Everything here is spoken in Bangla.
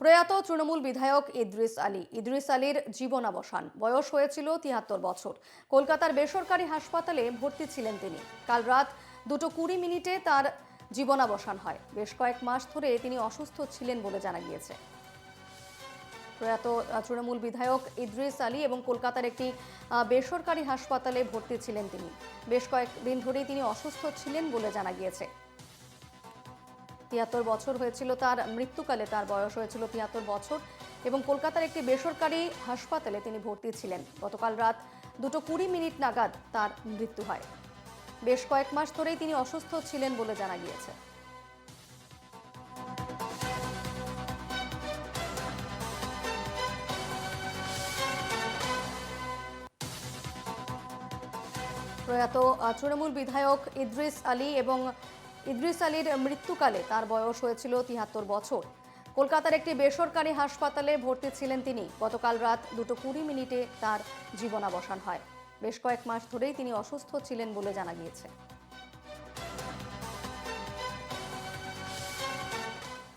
প্রয়াত তৃণমূল বিধায়ক ইদ্রিস আলী। ইদ্রিস আলীর জীবনাবসান। বয়স হয়েছিল তিয়াত্তর বছর। কলকাতার বেসরকারি হাসপাতালে ভর্তি ছিলেন তিনি। কাল রাত দুটো কুড়ি মিনিটে তার জীবনাবসান হয়। বেশ কয়েক মাস ধরে তিনি অসুস্থ ছিলেন বলে জানা গিয়েছে। প্রয়াত তৃণমূল বিধায়ক ইদ্রিস আলী এবং কলকাতার একটি বেসরকারি হাসপাতালে ভর্তি ছিলেন তিনি। বেশ কয়েকদিন ধরেই তিনি অসুস্থ ছিলেন বলে জানা গিয়েছে। তিয়াত্তর বছর হয়েছিল তার মৃত্যুকালে, তার বয়স হয়েছিল তিয়াত্তর বছর এবং কলকাতার একটি বেসরকারি হাসপাতালে তিনি ভর্তি ছিলেন। গতকাল রাত দুটো কুড়ি মিনিট নাগাদ তার মৃত্যু হয়। বেশ কয়েক মাস ধরেই তিনি অসুস্থ ছিলেন বলে জানা গিয়েছে। প্রয়াত তৃণমূল বিধায়ক ইদ্রিস আলী এবং ইদ্রিস আলীর মৃত্যুকালে তার বয়স হয়েছিল তিয়াত্তর বছর। কলকাতার একটি বেসরকারি হাসপাতালে ভর্তি ছিলেন তিনি। গতকাল রাত দুটো কুড়ি মিনিটে তার জীবনাবসান হয়। বেশ কয়েক মাস ধরেই তিনি অসুস্থ ছিলেন বলে জানা গিয়েছে।